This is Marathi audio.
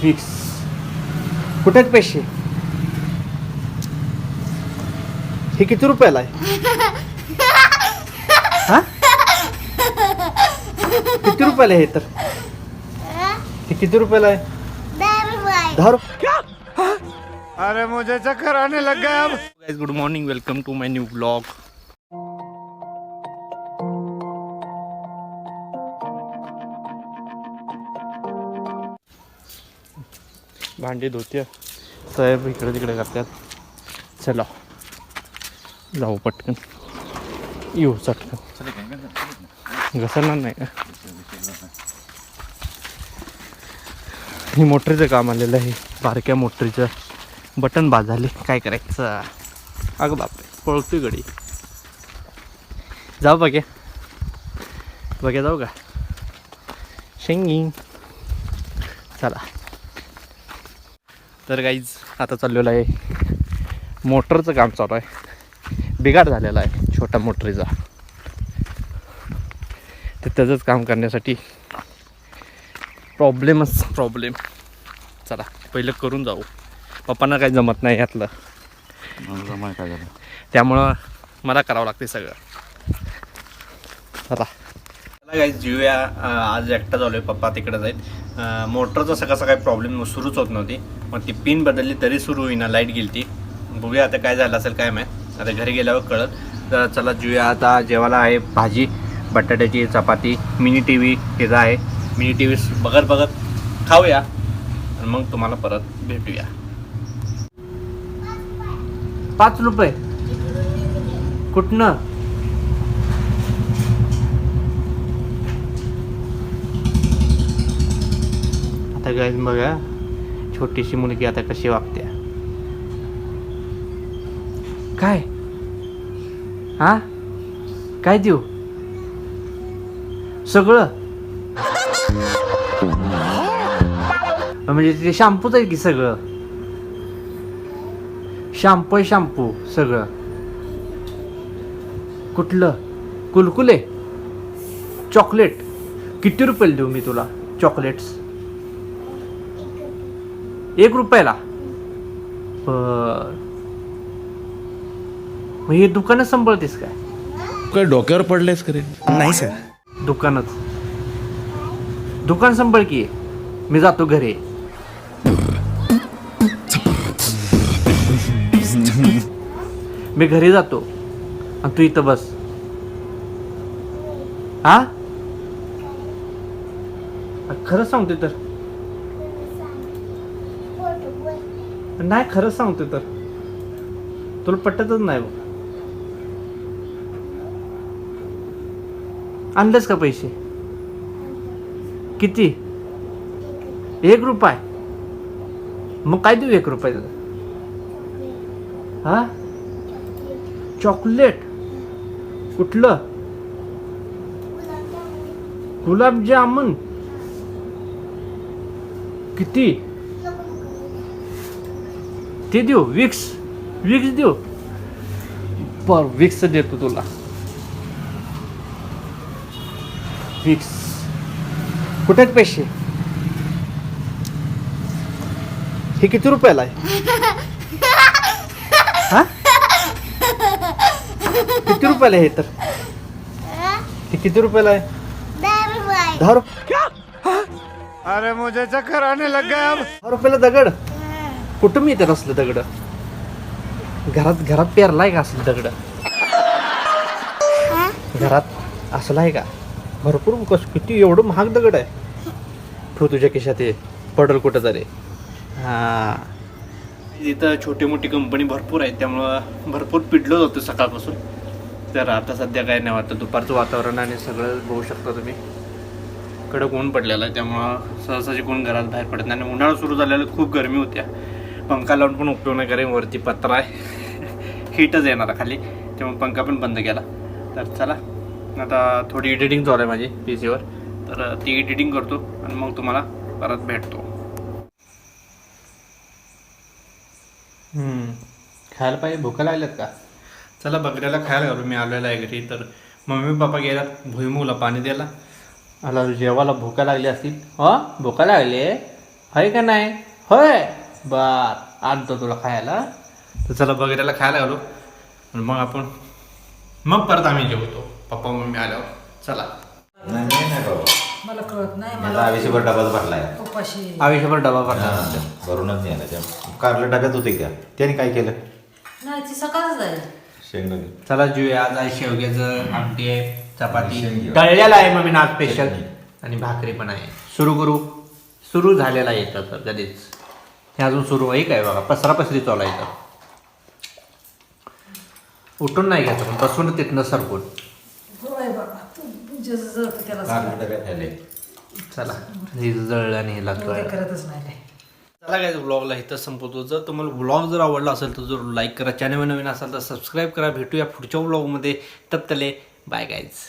फिक्स। कुठे आहेत पैसे? हे किती रुपयाला आहे? हा? किती रुपयाला हे तर? हे किती रुपयाला आहे? दहा रुपये. अरे मुझे चक्कर आने लग गया अब। Good morning. Welcome to my new vlog. भांडी धुते साहेब इकडे तिकडे करतात. चला. जाऊ पटकन. येऊ चटकन. घसरणार नाही का? ही मोटरीचं काम आलेलं आहे. बारक्या मोटरीचं. बटन बाद झाले काय करायचं? अगं बापरे पळतोय गडी. जाऊ बघ्या. बघ्या जाऊ का? शेंगिंग. चला. तर काहीच आता चाललेलं आहे. मोटरचं काम चालू आहे. बिघाड झालेला आहे छोट्या मोटरीचा. तर त्याचंच काम करण्यासाठी प्रॉब्लेमच प्रॉब्लेम चला पहिलं करून जाऊ. पप्पांना काही जमत नाही यातलं. काय झालं? त्यामुळं मला करावं लागते सगळं. चला. गाईज जिव्या आज एकटा झालो आहे पप्पा तिकडे जाईल मोटरचा सगळा काही प्रॉब्लेम सुरूच होत नव्हती. मग ती पिन बदलली तरी सुरू होईना लाइट गेली ती बघूया आता काय झालं असेल काय माहीत. आता घरी गेल्यावर कळत तर चला जिव्या आता. जेवायला आहे भाजी बटाट्याची चपाती मिनी टी व्ही तिथं आहे मिनी टी व्ही बघत बघत खाऊया. आणि मग तुम्हाला परत भेटूया. पाच रुपये. कुठनं? आता काय बघा. छोटीशी मुलगी आता कशी वागते. काय? हा? काय देऊ? सगळं? म्हणजे ते शॅम्पूच आहे की सगळं? शॅम्पू आहे शॅम्पू सगळं. कुठलं? कुलकुले? चॉकलेट किती रुपये देऊ मी तुला? चॉकलेट्स एक रुपयाला. बर. मग हे दुकानच सांभाळतेस काय? काय डोक्यावर पडलेस करे नाही सर. दुकानच. दुकान सांभाळ की. मी जातो घरी. मी घरी जातो. आणि तू इथं बस. हा? खरंच सांगतोय तर. नाही खरंच सांगतोय तर. तुला पटतच नाही बघ. आणलेस का पैसे? किती? एक रुपये. मग काय देऊ एक रुपये रुपयाचं हा? चॉकलेट. कुठलं? गुलाबजामुन. किती? ते देऊ विक्स. विक्स देऊ. पर विक्स देतो तुला. विक्स. कुठे आहेत पैसे? हे किती रुपयाला आहे? हा? किती रुपयाला आहे हे तर? हे किती रुपयाला आहे? दहा रुपये अरे मुझे चक्कर आने लग गया अब। दहा रुपयाला दगड. कुठं मी येतात असलं दगड? घरात घरात पेरलाय का असलं दगड? घरात असलं आहे का? भरपूर कस किती एवढं महाग दगड आहे. ठेव तुझ्या खिशात हे. पडल कुठं तरी. हां. इथं छोटी मोठी कंपनी भरपूर आहे त्यामुळं भरपूर पिडलो जातो सकाळपासून. तर आता सध्या काय नाही वाटतं. दुपारचं वातावरण आणि सगळं बघू शकता तुम्ही. कडक ऊन पडलेलं आहे त्यामुळं सहसाची कोण घरात बाहेर पडत नाही. आणि उन्हाळा सुरू झालेला खूप गरमी होत्या. पंखा लावून पण उपयोग नाही करे वरती पत्रा आहे. हीटच येणार खाली. त्यामुळे पंखा पण बंद केला. तर चला आता थोडी एडिटिंग चालू आहे माझी पी सीवर तर ती एडिटिंग करतो आणि मग तुम्हाला परत भेटतो. खायला पाहिजे भुका लागल्यात का? चला बकऱ्याला खायला घालू. मी आलेला आहे घरी. तर मम्मी पप्पा गेल्यात भुईमुगला पाणी द्यायला आला जेवायला भुका लागली असतील. हो भुका लागले? आहे का नाही? होय. बर आणतो तुला खायला. तर चला बघायला खायला घालू. आणि मग आपण मग परत आम्ही जेवतो. पप्पा मम्मी आल्यावर. चला. नाही नाही नाही बाबा. मला कळत नाही माझा मला आयुष्यभर डबाच भरलाय. उपाशी. आयुष्यभर डबा हा, भरला भरूनच नाही आला. त्या कारलं डब्यात होते का? त्याने काय केलं? नाही ती सकाळच आहे शेंगदाणे चला जेऊया आज आहे शेवग्याचं आमटी आहे चपाती. शेंगे. तळलेला आहे मम्मी आज स्पेशल. आणि भाकरी पण आहे. सुरू करू. सुरू झालेला आहे तर कधीच. हे अजून सुरू आहे काय बघा. पसरा पसरी चालू आहे इथं. उठून नाही घ्यायचं पण बसून तिथनं सरकून. आले चला. हे जळलं आणि हे लागतो काही करतच नाही काय चला काय ब्लॉगला इथं संपवतो. जर तुम्हाला ब्लॉग जर आवडला असेल तर जर लाईक करा. चॅनल नवीन असाल तर सबस्क्राईब करा. भेटूया पुढच्या ब्लॉगमध्ये तप्तले बाय गाईज